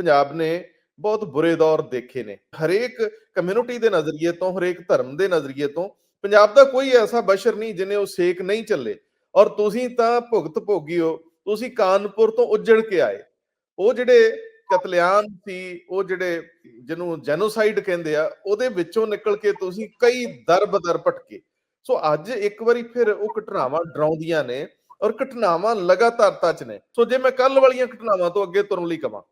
ਪੰਜਾਬ ਨੇ ਬਹੁਤ ਬੁਰੇ ਦੌਰ ਦੇਖੇ ਨੇ। ਹਰੇਕ ਕਮਿਊਨਿਟੀ ਦੇ ਨਜ਼ਰੀਏ ਤੋਂ, ਹਰੇਕ ਧਰਮ ਦੇ ਨਜ਼ਰੀਏ ਤੋਂ ਪੰਜਾਬ ਦਾ ਕੋਈ ਐਸਾ ਬਸ਼ਰ ਨਹੀਂ ਜਿਹਨੇ ਉਹ ਸੇਕ ਨਹੀਂ ਚੱਲੇ। ਔਰ ਤੁਸੀਂ ਤਾਂ ਭੁਗਤ ਭੋਗੀ ਹੋ, ਤੁਸੀਂ ਕਾਨਪੁਰ ਤੋਂ ਉੱਜੜ ਕੇ ਆਏ। ਉਹ ਜਿਹੜੇ ਕਤਲੇਆਮ ਸੀ, ਉਹ ਜਿਹੜੇ ਜਿਹਨੂੰ ਜੈਨੋਸਾਈਡ ਕਹਿੰਦੇ ਆ, ਉਹਦੇ ਵਿੱਚੋਂ ਨਿਕਲ ਕੇ ਤੁਸੀਂ ਕਈ ਦਰ ਬਦਰ ਭਟਕੇ। ਸੋ ਅੱਜ ਇੱਕ ਵਾਰੀ ਫਿਰ ਉਹ ਘਟਨਾਵਾਂ ਡਰਾਉਂਦੀਆਂ ਨੇ ਔਰ ਘਟਨਾਵਾਂ ਲਗਾਤਾਰਤਾ ਚ ਨੇ। ਸੋ ਜੇ ਮੈਂ ਕੱਲ ਵਾਲੀਆਂ ਘਟਨਾਵਾਂ ਤੋਂ ਅੱਗੇ ਤੁਰਨ ਲਈ ਕਵਾਂ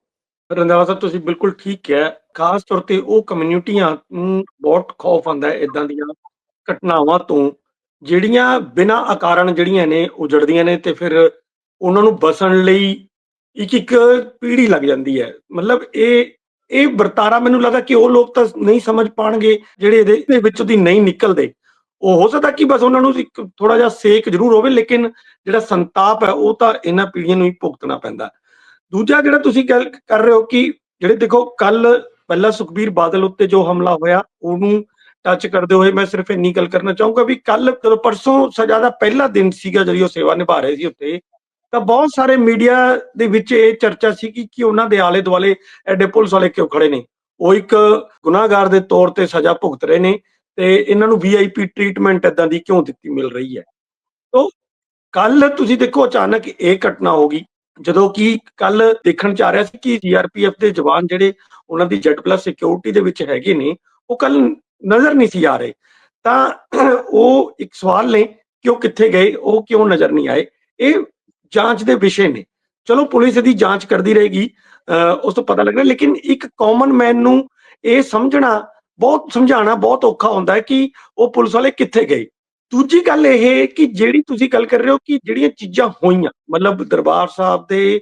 ਰੰਧਾਵਾ ਸਾਹਿਬ, ਤੁਸੀਂ ਬਿਲਕੁਲ ਠੀਕ ਕਿਹਾ ਖਾਸ ਤੌਰ ਤੇ ਉਹ ਕਮਿਊਨਿਟੀਆਂ ਨੂੰ ਬਹੁਤ ਖੌਫ ਆਉਂਦਾ ਹੈ ਇਦਾਂ ਦੀਆਂ ਘਟਨਾਵਾਂ ਤੋਂ। ਜਿਹੜੀਆਂ ਬਿਨਾਂ ਅਕਾਰਨ ਜਿਹੜੀਆਂ ਨੇ, ਉਜੜਦੀਆਂ ਨੇ ਤੇ ਫਿਰ ਉਹਨਾਂ ਨੂੰ ਬਸਣ ਲਈ ਇੱਕ ਇੱਕ ਪੀੜੀ ਲੱਗ ਜਾਂਦੀ ਹੈ। ਮਤਲਬ ਇਹ ਇਹ ਵਰਤਾਰਾ ਮੈਨੂੰ ਲੱਗਦਾ ਕਿ ਉਹ ਲੋਕ ਤਾਂ ਨਹੀਂ ਸਮਝ ਪਾਣਗੇ, ਜਿਹੜੇ ਇਹਦੇ ਇਹਦੇ ਵਿੱਚੋਂ ਦੀ ਨਹੀਂ ਨਿਕਲਦੇ। ਉਹ ਹੋ ਸਕਦਾ ਕਿ ਬਸ ਉਹਨਾਂ ਨੂੰ ਇੱਕ ਥੋੜਾ ਜਿਹਾ ਸੇਕ ਜ਼ਰੂਰ ਹੋਵੇ, ਲੇਕਿਨ ਜਿਹੜਾ ਸੰਤਾਪ ਹੈ, ਉਹ ਤਾਂ ਇਹਨਾਂ ਪੀੜੀਆਂ ਨੂੰ ਹੀ ਭੁਗਤਣਾ ਪੈਂਦਾ। ਦੂਜਾ ਜਿਹੜਾ ਤੁਸੀਂ ਗੱਲ ਕਰ ਰਹੇ ਹੋ ਕਿ ਜਿਹੜੇ ਦੇਖੋ ਕੱਲ ਪਹਿਲਾਂ ਸੁਖਬੀਰ ਬਾਦਲ ਉੱਤੇ ਜੋ ਹਮਲਾ ਹੋਇਆ, ਉਹਨੂੰ ਟੱਚ ਕਰਦੇ ਹੋਏ ਮੈਂ ਸਿਰਫ ਇੰਨੀ ਗੱਲ ਕਰਨਾ ਚਾਹੂੰਗਾ ਵੀ ਕੱਲ ਜਦੋਂ ਪਰਸੋਂ ਸਜ਼ਾ ਦਾ ਪਹਿਲਾ ਦਿਨ ਸੀਗਾ ਜਿਹੜੀ ਉਹ ਸੇਵਾ ਨਿਭਾ ਰਹੇ ਸੀ ਉੱਤੇ, ਤਾਂ ਬਹੁਤ ਸਾਰੇ ਮੀਡੀਆ ਦੇ ਵਿੱਚ ਇਹ ਚਰਚਾ ਸੀ ਕਿ ਕਿ ਉਹਨਾਂ ਦੇ ਆਲੇ ਦੁਆਲੇ ਐਡੇ ਪੁਲਿਸ ਵਾਲੇ ਕਿਉਂ ਖੜੇ ਨੇ? ਉਹ ਇੱਕ ਗੁਨਾਹਗਾਰ ਦੇ ਤੌਰ ਤੇ ਸਜ਼ਾ ਭੁਗਤ ਰਹੇ ਨੇ ਤੇ ਇਹਨਾਂ ਨੂੰ ਵੀਆਈਪੀ ਟ੍ਰੀਟਮੈਂਟ ਇਦਾਂ ਦੀ ਕਿਉਂ ਦਿੱਤੀ ਮਿਲ ਰਹੀ ਹੈ? ਤੋਂ ਕੱਲ ਤੁਸੀਂ ਦੇਖੋ ਅਚਾਨਕ ਇਹ ਘਟਨਾ ਹੋ ਗਈ। ਜਦੋਂ ਕਿ ਕੱਲ ਦੇਖਣ ਚ ਆ ਰਿਹਾ ਸੀ ਕਿ ਸੀਆਰਪੀਐਫ ਦੇ ਜਵਾਨ ਜਿਹੜੇ ਉਹਨਾਂ ਦੀ ਜੈਟ ਪਲੱਸ ਸਿਕਿਉਰਿਟੀ ਦੇ ਵਿੱਚ ਹੈਗੇ ਨੇ, ਉਹ ਕੱਲ ਨਜ਼ਰ ਨਹੀਂ ਸੀ ਆ ਰਹੇ। ਤਾਂ ਉਹ ਇੱਕ ਸਵਾਲ ਨੇ, ਕਿ ਉਹ ਕਿੱਥੇ ਗਏ, ਉਹ ਕਿਉਂ ਨਜ਼ਰ ਨਹੀਂ ਆਏ? ਇਹ ਜਾਂਚ ਦੇ ਵਿਸ਼ੇ ਨੇ। ਚਲੋ ਪੁਲਿਸ ਇਹਦੀ ਜਾਂਚ ਕਰਦੀ ਰਹੇਗੀ, ਅਹ ਉਸ ਤੋਂ ਪਤਾ ਲੱਗਣਾ, ਲੇਕਿਨ ਇੱਕ ਕਾਮਨ ਮੈਨ ਨੂੰ ਇਹ ਸਮਝਣਾ, ਬਹੁਤ ਸਮਝਾਉਣਾ ਬਹੁਤ ਔਖਾ ਹੁੰਦਾ ਹੈ ਕਿ ਉਹ ਪੁਲਿਸ ਵਾਲੇ ਕਿੱਥੇ ਗਏ। ਦੂਜੀ ਗੱਲ ਇਹ ਕਿ ਜਿਹੜੀ ਤੁਸੀਂ ਗੱਲ ਕਰ ਰਹੇ ਹੋ ਕਿ ਜਿਹੜੀਆਂ ਚੀਜ਼ਾਂ ਹੋਈਆਂ, ਮਤਲਬ ਦਰਬਾਰ ਸਾਹਿਬ ਦੇ